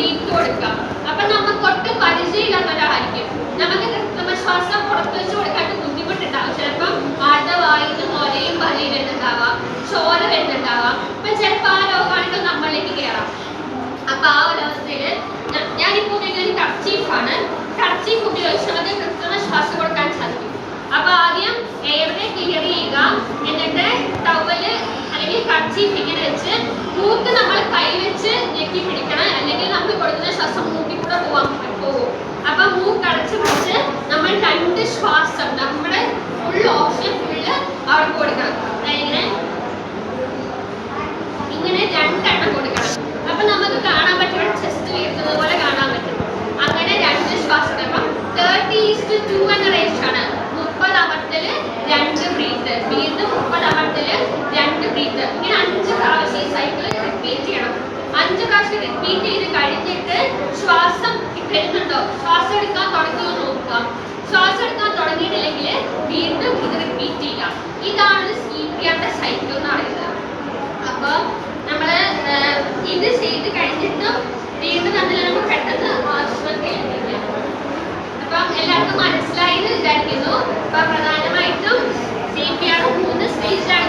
വീട്ട് കൊടുക്കാം അപ്പൊ നമുക്ക് ഒട്ടും പരിചയമില്ലാത്തൊരാളായിരിക്കും നമുക്ക് നമ്മൾ ശ്വാസം പുറത്തു വെച്ച് കൊടുക്കാണ്ട് ബുദ്ധിമുട്ടുണ്ടാവും. ചിലപ്പം ആളുടെ വായിൽ നിന്ന് ഒരേയും പലയിലുണ്ടാവാം ചോര വരുന്നുണ്ടാവാം. അപ്പൊ ചിലപ്പോൾ ആ രോഗം അല്ലെങ്കിൽ ഫിഗർ വെച്ച് മൂക്ക് നമ്മൾ കൈ വെച്ച് ഞെക്കി പിടിക്കണം. അല്ലെങ്കിൽ നമുക്ക് കൊടുക്കുന്ന ശ്വാസം മൂക്കിൽ കൂടെ പോവാൻ പോകും അപ്പൊ മൂക്ക് അടച്ചു പിടിച്ച് നമ്മൾ രണ്ട് ശ്വാസം നമ്മുടെ ഫുൾ ഓപ്ഷൻ ഫുള്ള് അവർക്ക് കൊടുക്കണം. ഇങ്ങനെ. ഇങ്ങനെ രണ്ടെണ്ണം കൊടുക്കണം. അപ്പൊ നമുക്ക് കാണാൻ പറ്റും ചെസ്റ്റ് വീഴ്ത്തുന്നത് പോലെ കാണാൻ പറ്റും. അങ്ങനെ രണ്ട് ശ്വാസം. അപ്പം തേർട്ടി ഈസ്റ്റ് ടു എന്ന റേഷ്യാണ് മുപ്പത് അമർത്തൽ രണ്ട് ബ്രീത്ത് വീണ്ടും മുപ്പത് അമർത്തൽ രണ്ട് ബ്രീത്ത് ഇങ്ങനെ അഞ്ച് പ്രാവശ്യം ഈ സൈക്കിൾ റിപ്പീറ്റ് ചെയ്യണം അഞ്ച് റിപ്പീറ്റ് ചെയ്ത് കഴിഞ്ഞിട്ട് ശ്വാസം വരുന്നുണ്ടോ ശ്വാസം എടുക്കാൻ തുടങ്ങിയോ നോക്കുക ശ്വാസം എടുക്കാൻ തുടങ്ങിയിട്ടില്ലെങ്കിൽ വീണ്ടും ഇത് റിപ്പീറ്റ് ചെയ്യാം ഇതാണ് സി പി ആറിന്റെ സൈക്കിൾ എന്ന് പറയുന്നത്. അപ്പോൾ നമ്മൾ ഇത് ചെയ്ത് കഴിഞ്ഞിട്ടും വീണ്ടും അതിൽ നമുക്ക് പെട്ടെന്ന് ആശുപത്രി അപ്പം എല്ലാവർക്കും മനസ്സിലായി വിചാരിക്കുന്നു. അപ്പം പ്രധാനമായിട്ടും സി പി ആർ മൂന്ന് സ്റ്റേജിലാണ്